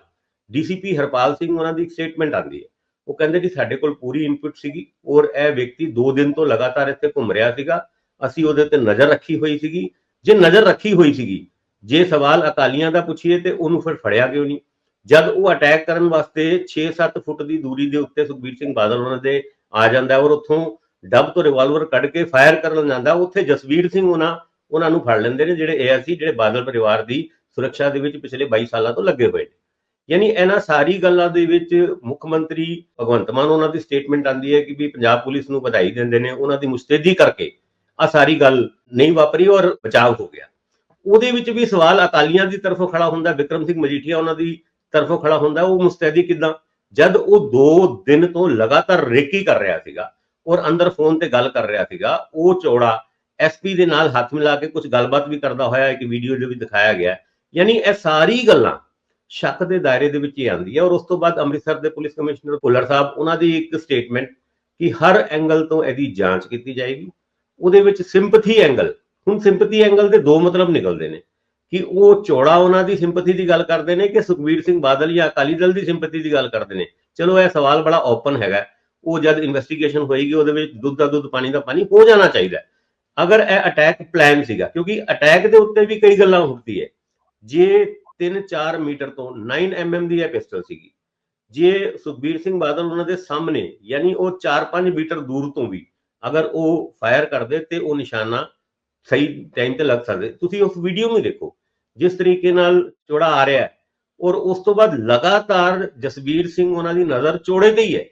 ਡੀਸੀਪੀ ਹਰਪਾਲ ਸਿੰਘ ਉਹਨਾਂ ਦੀ ਸਟੇਟਮੈਂਟ ਆਉਂਦੀ ਹੈ। ਉਹ ਕਹਿੰਦੇ ਕਿ ਸਾਡੇ ਕੋਲ ਪੂਰੀ ਇਨਪੁਟ ਸੀਗੀ ਔਰ ਇਹ ਵਿਅਕਤੀ 2 ਦਿਨ ਤੋਂ ਲਗਾਤਾਰ ਇੱਥੇ ਘੁੰਮ ਰਿਹਾ ਸੀਗਾ। ਅਸੀਂ ਉਹਦੇ ਤੇ ਨਜ਼ਰ ਰੱਖੀ ਹੋਈ ਸੀਗੀ। ਜੇ ਨਜ਼ਰ ਰੱਖੀ ਹੋਈ ਸੀਗੀ, ਜੇ ਸਵਾਲ ਅਕਾਲੀਆਂ ਦਾ ਪੁੱਛੀਏ ਤੇ ਉਹਨੂੰ ਫਿਰ ਫੜਿਆ ਕਿਉਂ ਨਹੀਂ? ਜਦ ਉਹ ਅਟੈਕ ਕਰਨ ਵਾਸਤੇ 6-7 ਫੁੱਟ ਦੀ ਦੂਰੀ ਦੇ ਉੱਤੇ ਸੁਖਬੀਰ ਸਿੰਘ ਬਾਦਲ ਉਹਨਾਂ ਦੇ ਆ ਜਾਂਦਾ ਔਰ ਉੱਥੋਂ ਡੱਬ ਤੋਂ ਰਿਵਾਲਵਰ ਕੱਢ ਕੇ ਫਾਇਰ ਕਰਨ ਜਾਂਦਾ ਉੱਥੇ ਜਸਵੀਰ ਸਿੰਘ ਉਹਨਾਂ ਉਹਨਾਂ ਨੂੰ ਫੜ ਲੈਂਦੇ ਨੇ, ਜਿਹੜੇ ਏਆਰਸੀ ਜਿਹੜੇ ਬਾਦਲ ਪਰਿਵਾਰ ਦੀ ਸੁਰੱਖਿਆ ਦੇ ਵਿੱਚ ਪਿਛਲੇ 22 ਸਾਲਾਂ ਤੋਂ ਲੱਗੇ ਹੋਏ ਨੇ। ਯਾਨੀ ਇਹਨਾਂ ਸਾਰੀ ਗੱਲਾਂ ਦੇ ਵਿੱਚ ਮੁੱਖ ਮੰਤਰੀ ਭਗਵੰਤ ਮਾਨ ਉਹਨਾਂ ਦੀ ਸਟੇਟਮੈਂਟ ਆਂਦੀ ਹੈ ਕਿ ਵੀ ਪੰਜਾਬ ਪੁਲਿਸ ਨੂੰ ਵਧਾਈ ਦਿੰਦੇ ਨੇ, ਉਹਨਾਂ ਦੀ ਮੁਸਤੈਦੀ ਕਰਕੇ ਆ ਸਾਰੀ ਗੱਲ ਨਹੀਂ ਵਾਪਰੀ ਔਰ ਬਚਾਅ ਹੋ ਗਿਆ। ਉਹਦੇ ਵਿੱਚ ਵੀ ਸਵਾਲ ਅਕਾਲੀਆਂ ਦੀ ਤਰਫੋਂ ਖੜਾ ਹੁੰਦਾ, ਵਿਕਰਮ ਸਿੰਘ ਮਜੀਠੀਆ ਉਹਨਾਂ ਦੀ ਤਰਫੋਂ ਖੜਾ ਹੁੰਦਾ, ਉਹ ਮੁਸਤੈਦੀ ਕਿਦਾਂ? ਜਦ ਉਹ 2 ਦਿਨ ਤੋਂ ਲਗਾਤਾਰ ਰੇਕੀ ਕਰ ਰਿਹਾ ਸੀਗਾ ਔਰ ਅੰਦਰ ਫੋਨ ਤੇ ਗੱਲ ਕਰ ਰਿਹਾ ਸੀਗਾ, ਉਹ ਚੌੜਾ ਐਸਪੀ ਦੇ ਨਾਲ ਹੱਥ ਮਿਲਾ ਕੇ ਕੁਝ ਗੱਲਬਾਤ ਵੀ ਕਰਦਾ ਹੋਇਆ ਇੱਕ ਵੀਡੀਓ ਦੇ ਵਿੱਚ ਦਿਖਾਇਆ ਗਿਆ। ਯਾਨੀ ਇਹ ਸਾਰੀ ਗੱਲਾਂ ਸ਼ੱਕ ਦੇ ਦਾਇਰੇ ਦੇ ਵਿੱਚ ਹੀ ਆਉਂਦੀ ਹੈ ਔਰ ਉਸ ਤੋਂ ਬਾਅਦ ਅੰਮ੍ਰਿਤਸਰ ਦੇ ਪੁਲਿਸ ਕਮਿਸ਼ਨਰ ਭੁੱਲਰ ਸਾਹਿਬ, ਉਹਨਾਂ ਦੀ ਇੱਕ ਸਟੇਟਮੈਂਟ ਕਿ ਹਰ ਐਂਗਲ ਤੋਂ ਇਹਦੀ ਜਾਂਚ ਕੀਤੀ ਜਾਏਗੀ। ਉਹਦੇ ਵਿੱਚ ਸਿੰਪਥੀ ਐਂਗਲ ਹੁਣ ਸਿੰਪਥੀ ਐਂਗਲ ਦੇ ਦੋ ਮਤਲਬ ਨਿਕਲਦੇ ਨੇ ਕਿ ਉਹ ਚੌੜਾ ਉਹਨਾਂ ਦੀ ਸਿੰਪਥੀ ਦੀ ਗੱਲ ਕਰਦੇ ਨੇ ਕਿ ਸੁਖਬੀਰ ਸਿੰਘ ਬਾਦਲ ਜਾਂ ਅਕਾਲੀ ਦਲ ਦੀ ਸਿੰਪਥੀ ਦੀ ਗੱਲ ਕਰਦੇ ਨੇ। ਚਲੋ ਇਹ ਸਵਾਲ ਬੜਾ ਓਪਨ ਹੈਗਾ। ਉਹ ਜਦ ਇਨਵੈਸਟੀਗੇਸ਼ਨ ਹੋਏਗੀ, ਉਹਦੇ ਵਿੱਚ ਦੁੱਧ ਦਾ ਦੁੱਧ, ਪਾਣੀ ਦਾ ਪਾਣੀ ਹੋ ਜਾਣਾ ਚਾਹੀਦਾ। ਅਗਰ ਇਹ ਅਟੈਕ ਪਲਾਨ ਸੀਗਾ, ਕਿਉਂਕਿ ਅਟੈਕ ਦੇ ਉੱਤੇ ਵੀ ਕਈ ਗੱਲਾਂ ਹੁੰਦੀ ਹੈ। ਜੇ 3-4 ਮੀਟਰ ਤੋਂ 9 mm ਦੀ ਇਹ ਪਿਸਟਲ ਸੀਗੀ। ਜੇ ਸੁਖਬੀਰ ਸਿੰਘ ਬਾਦਲ ਉਹਨਾਂ ਦੇ ਸਾਹਮਣੇ, ਯਾਨੀ ਉਹ 4-5 ਮੀਟਰ ਦੂਰ ਤੋਂ ਵੀ ਅਗਰ ਉਹ ਫਾਇਰ ਕਰਦੇ ਤੇ ਉਹ ਨਿਸ਼ਾਨਾ ਸਹੀ ਟਾਈਮ ਤੇ ਲੱਗ ਸਕਦੇ। ਤੁਸੀਂ ਉਸ ਵੀਡੀਓ ਨੂੰ ਦੇਖੋ, ਜਿਸ ਤਰੀਕੇ ਨਾਲ ਚੋੜਾ ਆ ਰਿਹਾ ਹੈ। ਔਰ ਉਸ ਤੋਂ ਬਾਅਦ ਲਗਾਤਾਰ ਜਸਵੀਰ ਸਿੰਘ ਉਹਨਾਂ ਦੀ ਨਜ਼ਰ ਚੋੜੇ ਤੇ ਹੀ ਹੈ।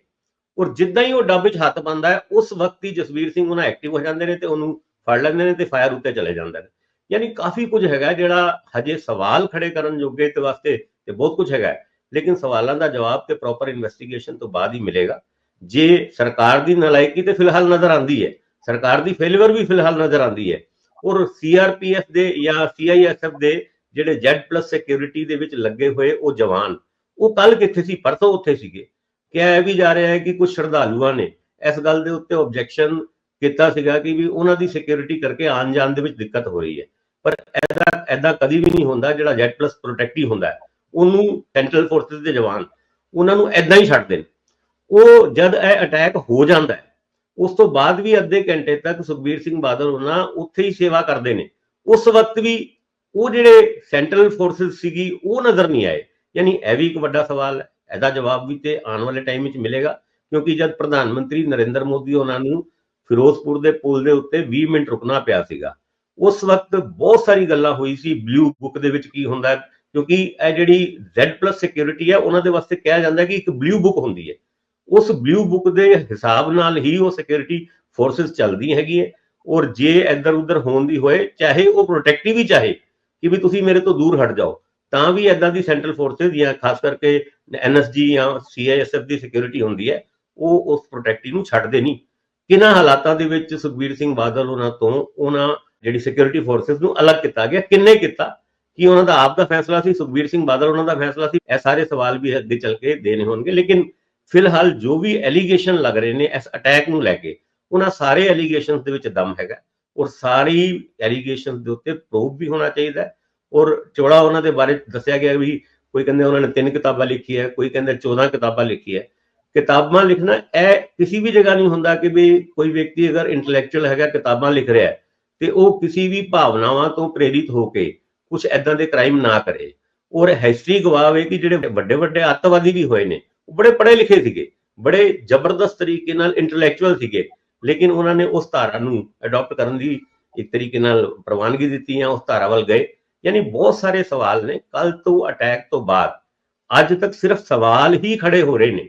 ਔਰ ਜਿੱਦਾਂ ਹੀ ਉਹ ਡੱਬ ਵਿੱਚ ਹੱਥ ਪਾਉਂਦਾ ਹੈ, ਉਸ ਵਕਤ ਹੀ ਜਸਵੀਰ ਸਿੰਘ ਉਹਨਾਂ ਐਕਟਿਵ ਹੋ ਜਾਂਦੇ ਨੇ ਤੇ ਉਹਨੂੰ ਫੜ ਲੈਂਦੇ ਨੇ ਤੇ ਫਾਇਰ ਉੱਤੇ ਚਲੇ ਜਾਂਦੇ ਨੇ ਯਾਨੀ ਕਾਫੀ ਕੁਝ ਹੈਗਾ ਜਿਹੜਾ ਹਜੇ ਸਵਾਲ ਖੜੇ ਕਰਨ ਜੋਗੇ ਤੇ ਵਾਸਤੇ ਤੇ ਬਹੁਤ ਕੁਝ ਹੈਗਾ ਲੇਕਿਨ ਸਵਾਲਾਂ ਦਾ ਜਵਾਬ ਤੇ ਪ੍ਰੋਪਰ ਇਨਵੈਸਟੀਗੇਸ਼ਨ ਤੋਂ ਬਾਅਦ ਹੀ ਮਿਲੇਗਾ। ਜੇ ਸਰਕਾਰ ਦੀ ਨਲਾਇਕੀ ਤੇ ਫਿਲਹਾਲ ਨਜ਼ਰ ਆਂਦੀ ਹੈ, ਸਰਕਾਰ ਦੀ ਫੇਲਿਅਰ ਵੀ ਫਿਲਹਾਲ ਨਜ਼ਰ ਆਂਦੀ ਹੈ, ਔਰ ਸੀਆਰਪੀਐਫ ਦੇ ਜਾਂ ਸੀਆਈਐਸਐਫ ਦੇ ਜਿਹੜੇ Z+ ਸਿਕਿਉਰਿਟੀ ਦੇ ਵਿੱਚ ਲੱਗੇ ਹੋਏ ਉਹ ਜਵਾਨ, ਉਹ ਕੱਲ ਕਿੱਥੇ ਸੀ, ਪਰਸੋਂ ਉੱਥੇ ਸੀਗੇ। ਕਿਹਾ ਇਹ ਵੀ ਜਾ ਰਿਹਾ ਹੈ ਕਿ ਕੁਝ ਸ਼ਰਧਾਲੂਆਂ ਨੇ ਇਸ ਗੱਲ ਦੇ ਉੱਤੇ ਆਬਜੈਕਸ਼ਨ ਕੀਤਾ ਸੀਗਾ ਕਿ ਵੀ ਉਹਨਾਂ ਦੀ ਸਿਕਿਉਰਿਟੀ ਕਰਕੇ ਆਉਣ ਜਾਣ ਦੇ ਵਿੱਚ ਦਿੱਕਤ ਹੋ ਰਹੀ ਹੈ। ਪਰ ਐਦਾ ਐਦਾ ਕਦੀ ਵੀ ਨਹੀਂ ਹੁੰਦਾ ਜਿਹੜਾ ਜੈਟ Z+ ਪ੍ਰੋਟੈਕਟੀ ਹੁੰਦਾ ਹੈ। ਉਹਨੂੰ ਸੈਂਟਰਲ ਫੋਰਸਸ ਦੇ ਜਵਾਨ, ਉਹਨਾਂ ਨੂੰ ਐਦਾਂ ਹੀ ਛੱਡ ਦੇਣ। ਉਹ ਜਦ ਇਹ ਅਟੈਕ ਹੋ ਜਾਂਦਾ ਹੈ, ਉਸ ਤੋਂ ਬਾਅਦ ਵੀ ਅੱਧੇ ਘੰਟੇ ਤੱਕ ਸੁਖਬੀਰ ਸਿੰਘ ਬਾਦਲ ਉਹਨਾਂ ਉੱਥੇ ਹੀ ਸੇਵਾ ਕਰਦੇ ਨੇ। ਉਸ ਵਕਤ ਵੀ ਉਹ ਜਿਹੜੇ ਸੈਂਟਰਲ ਫੋਰਸਸ ਸੀਗੀ, ਉਹ ਨਜ਼ਰ ਨਹੀਂ ਆਏ। ਯਾਨੀ ਇਹ ਵੀ ਇੱਕ ਵੱਡਾ ਸਵਾਲ ਹੈ। ਇਹਦਾ ਜਵਾਬ ਵੀ ਤੇ ਆਉਣ ਵਾਲੇ ਟਾਈਮ ਵਿੱਚ ਮਿਲੇਗਾ। ਕਿਉਂਕਿ ਜਦ ਪ੍ਰਧਾਨ ਮੰਤਰੀ ਨਰਿੰਦਰ ਮੋਦੀ ਉਹਨਾਂ ਨੂੰ ਫਿਰੋਜ਼ਪੁਰ ਦੇ ਪੁਲ ਦੇ ਉੱਤੇ 20 ਮਿੰਟ ਰੁਕਣਾ ਪਿਆ ਸੀਗਾ। ਉਸ ਵਕਤ ਬਹੁਤ ਸਾਰੀ ਗੱਲਾਂ ਹੋਈ ਸੀ। ਬਲੂ ਬੁੱਕ ਦੇ ਵਿੱਚ ਕੀ ਹੁੰਦਾ ਕਿਉਂਕਿ ਇਹ ਜਿਹੜੀ Z+ ਸਿਕਿਉਰਿਟੀ ਹੈ, ਉਹਨਾਂ ਦੇ ਵਾਸਤੇ ਕਿਹਾ ਜਾਂਦਾ ਕਿ ਇੱਕ ਬਲੂ ਬੁੱਕ ਹੁੰਦੀ ਹੈ। ਉਸ ਬਲੂ ਬੁੱਕ ਦੇ ਹਿਸਾਬ ਨਾਲ ਹੀ ਉਹ ਸਿਕਿਉਰਿਟੀ ਫੋਰਸਸ ਚੱਲਦੀਆਂ ਹੈਗੀਆਂ। ਔਰ ਜੇ ਇੱਧਰ ਉੱਧਰ ਹੋਣ ਦੀ ਹੋਏ, ਚਾਹੇ ਉਹ ਪ੍ਰੋਟੈਕਟਿਵ ਹੀ ਚਾਹੇ, ਕਿ ਵੀ ਤੁਸੀਂ ਮੇਰੇ ਤੋਂ ਦੂਰ ਹਟ ਜਾਓ, ਤਾਂ ਵੀ ਐਦਾਂ ਦੀ ਸੈਂਟਰਲ ਫੋਰਸਸ ਜਾਂ ਖਾਸ ਕਰਕੇ ਐਨਐਸਜੀ ਜਾਂ ਸੀਆਈਐਸਐਫ ਦੀ ਸਿਕਿਉਰਿਟੀ ਹੁੰਦੀ ਹੈ, ਉਹ ਉਸ ਪ੍ਰੋਟੈਕਟਿਵ ਨੂੰ ਛੱਡਦੇ ਨਹੀਂ। ਕਿਹਨਾਂ ਹਾਲਾਤਾਂ ਦੇ ਵਿੱਚ ਸੁਖਬੀਰ ਸਿੰਘ ਬਾਦਲ ਉਹਨਾਂ ਤੋਂ ਉਹਨਾਂ ਜਿਹੜੀ ਸਿਕਿਉਰਿਟੀ ਫੋਰਸਸ ਨੂੰ ਅਲੱਗ ਕੀਤਾ ਗਿਆ, ਕਿੰਨੇ ਕੀਤਾ, ਕੀ ਉਹਨਾਂ ਦਾ ਆਪ ਦਾ ਫੈਸਲਾ ਸੀ, ਸੁਖਬੀਰ ਸਿੰਘ ਬਾਦਲ ਉਹਨਾਂ ਦਾ ਫੈਸਲਾ ਸੀ, ਇਹ ਸਾਰੇ ਸਵਾਲ ਵੀ ਅੱਗੇ ਚੱਲ ਕੇ ਦੇਣੇ ਹੋਣਗੇ, ਲੇਕਿਨ ਫਿਲਹਾਲ ਜੋ ਵੀ ਐਲੀਗੇਸ਼ਨ ਲੱਗ ਰਹੇ ਨੇ ਇਸ ਅਟੈਕ ਨੂੰ ਲੈ ਕੇ, ਉਹਨਾਂ ਸਾਰੇ ਐਲੀਗੇਸ਼ਨਸ ਦੇ ਵਿੱਚ ਦਮ ਹੈਗਾ, ਔਰ ਸਾਰੀ ਐਲੀਗੇਸ਼ਨਸ ਦੇ ਉੱਤੇ ਪ੍ਰੂਫ ਵੀ ਹੋਣਾ ਚਾਹੀਦਾ ਔਰ ਚੌੜਾ ਉਹਨਾਂ ਦੇ ਬਾਰੇ ਦੱਸਿਆ ਗਿਆ ਵੀ ਕੋਈ ਕਹਿੰਦੇ ਉਹਨਾਂ ਨੇ ਤਿੰਨ ਕਿਤਾਬਾਂ ਲਿਖੀ ਹੈ ਕੋਈ ਕਹਿੰਦੇ 14 ਕਿਤਾਬਾਂ ਲਿਖੀ ਹੈ ਕਿਤਾਬਾਂ ਲਿਖਣਾ, ਇਹ ਕਿਸੇ ਵੀ ਜਗ੍ਹਾ ਨਹੀਂ ਹੁੰਦਾ ਕਿ ਵੀ ਕੋਈ ਵਿਅਕਤੀ ਅਗਰ ਇੰਟੈਲੈਕਚੁਅਲ ਹੈਗਾ, ਕਿਤਾਬਾਂ ਲਿਖ ਰਿਹਾ ਹੈ, ਤੇ ਉਹ ਕਿਸੇ ਵੀ ਭਾਵਨਾਵਾਂ ਤੋਂ ਪ੍ਰੇਰਿਤ ਹੋ ਕੇ ਕੁਝ ਐਦਾਂ ਦੇ ਕ੍ਰਾਈਮ ਨਾ ਕਰੇ। ਔਰ ਹਿਸਟਰੀ ਗਵਾਹ ਹੈ ਕਿ ਜਿਹੜੇ ਵੱਡੇ ਵੱਡੇ ਅੱਤਵਾਦੀ ਵੀ ਹੋਏ ਨੇ, ਉਹ ਬੜੇ ਪੜ੍ਹੇ ਲਿਖੇ ਸੀਗੇ, ਬੜੇ ਜ਼ਬਰਦਸਤ ਤਰੀਕੇ ਨਾਲ ਇੰਟੈਲੈਕਚੁਅਲ ਸੀਗੇ, ਲੇਕਿਨ ਉਹਨਾਂ ਨੇ ਉਸ ਧਾਰਾ ਨੂੰ ਅਡਾਪਟ ਕਰਨ ਦੀ ਇੱਕ ਤਰੀਕੇ ਨਾਲ ਪ੍ਰਵਾਨਗੀ ਦਿੱਤੀ ਜਾਂ ਉਸ ਧਾਰਾ ਵੱਲ ਗਏ। ਯਾਨੀ ਬਹੁਤ ਸਾਰੇ ਸਵਾਲ ਨੇ ਕੱਲ ਤੋਂ ਅਟੈਕ ਤੋਂ ਬਾਅਦ, ਅੱਜ ਤੱਕ ਸਿਰਫ ਸਵਾਲ ਹੀ ਖੜੇ ਹੋ ਰਹੇ ਨੇ।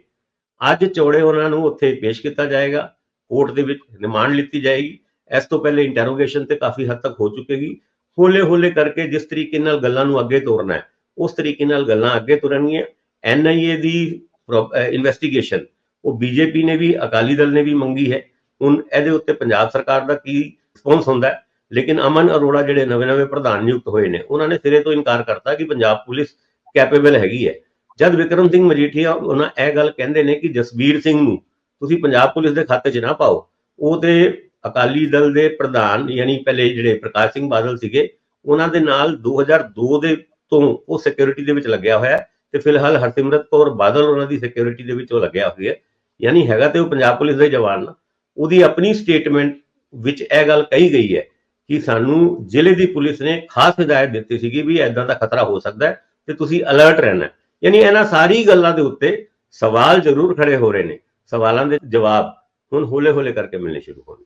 ਅੱਜ ਚੌੜੇ ਉਹਨਾਂ ਨੂੰ ਉੱਥੇ ਪੇਸ਼ ਕੀਤਾ ਜਾਏਗਾ, ਕੋਰਟ ਦੇ ਵਿੱਚ ਰਿਮਾਂਡ ਲਿੱਤੀ ਜਾਏਗੀ। ਇਸ ਤੋਂ ਪਹਿਲੇ ਇੰਟਰੋਗੇਸ਼ਨ ਤੇ ਕਾਫੀ ਹੱਦ ਤੱਕ ਹੋ ਚੁੱਕੇਗੀ। ਹੌਲੇ ਹੌਲੇ ਕਰਕੇ ਜਿਸ ਤਰੀਕੇ ਨਾਲ ਗੱਲਾਂ ਨੂੰ ਅੱਗੇ ਤੋਰਨਾ ਹੈ, ਉਸ ਤਰੀਕੇ ਨਾਲ ਗੱਲਾਂ ਅੱਗੇ ਤੁਰਨਗੀਆਂ। ਐਨਆਈਏ ਦੀ ਇਨਵੈਸਟੀਗੇਸ਼ਨ ਉਹ ਬੀਜੇਪੀ ਨੇ ਵੀ, ਅਕਾਲੀ ਦਲ ਨੇ ਵੀ ਮੰਗੀ ਹੈ। ਹੁਣ ਇਹਦੇ ਉੱਤੇ ਪੰਜਾਬ ਸਰਕਾਰ ਦਾ ਕੀ ਰਿਸਪੌਂਸ ਹੁੰਦਾ ਹੈ? ਲੇਕਿਨ ਅਮਨ ਅਰੋੜਾ ਜਿਹੜੇ ਨਵੇਂ-ਨਵੇਂ ਪ੍ਰਧਾਨ ਨਿਯੁਕਤ ਹੋਏ ਨੇ, ਉਹਨਾਂ ਨੇ ਸਿਰੇ ਤੋਂ ਇਨਕਾਰ ਕਰਤਾ ਕਿ ਪੰਜਾਬ ਪੁਲਿਸ ਕੈਪੇਬਲ ਹੈਗੀ ਹੈ। ਜਦ ਵਿਕਰਮ ਸਿੰਘ ਮਜੀਠੀਆ ਉਹਨਾਂ ਇਹ ਗੱਲ ਕਹਿੰਦੇ ਨੇ ਕਿ ਜਸਬੀਰ ਸਿੰਘ ਨੂੰ ਤੁਸੀਂ ਪੰਜਾਬ ਪੁਲਿਸ ਦੇ ਖਾਤੇ 'ਚ ਨਾ ਪਾਓ। ਉਹ ਤੇ ਅਕਾਲੀ ਦਲ ਦੇ ਪ੍ਰਧਾਨ ਯਾਨੀ ਪਹਿਲੇ ਜਿਹੜੇ ਪ੍ਰਕਾਸ਼ ਸਿੰਘ ਬਾਦਲ ਸੀਗੇ, ਉਹਨਾਂ ਦੇ ਨਾਲ 2002 ਦੇ ਤੋਂ ਉਹ ਸਿਕਿਉਰਿਟੀ ਦੇ ਵਿੱਚ ਲੱਗਿਆ ਹੋਇਆ ਹੈ ਤੇ ਫਿਲਹਾਲ ਹਰਸਿਮਰਤ ਕੌਰ ਬਾਦਲ ਉਹਨਾਂ ਦੀ ਸਿਕਿਉਰਿਟੀ ਦੇ ਵਿੱਚ ਉਹ ਲੱਗਿਆ ਹੋਇਆ ਹੈ। ਯਾਨੀ ਹੈਗਾ ਤੇ ਉਹ ਪੰਜਾਬ ਪੁਲਿਸ ਦੇ ਜਵਾਨ ਉਹਦੀ ਆਪਣੀ ਸਟੇਟਮੈਂਟ ਵਿੱਚ ਇਹ ਗੱਲ ਕਹੀ ਗਈ ਹੈ ਕਿ ਸਾਨੂੰ ਜ਼ਿਲ੍ਹੇ ਦੀ ਪੁਲਿਸ ਨੇ ਖਾਸ ਹਦਾਇਤ ਦਿੱਤੀ ਸੀਗੀ ਵੀ ਐਦਾਂ ਦਾ ਖਤਰਾ ਹੋ ਸਕਦਾ ਹੈ ਤੇ ਤੁਸੀਂ ਅਲਰਟ ਰਹਿਣਾ ਯਾਨੀ ਇਹਨਾਂ ਸਾਰੀ ਗੱਲਾਂ ਦੇ ਉੱਤੇ ਸਵਾਲ ਜ਼ਰੂਰ ਖੜੇ ਹੋ ਰਹੇ ਨੇ। ਸਵਾਲਾਂ ਦੇ ਜਵਾਬ ਹੁਣ ਹੌਲੇ ਹੌਲੇ ਕਰਕੇ ਮਿਲਣੇ ਸ਼ੁਰੂ ਹੋਣਗੇ।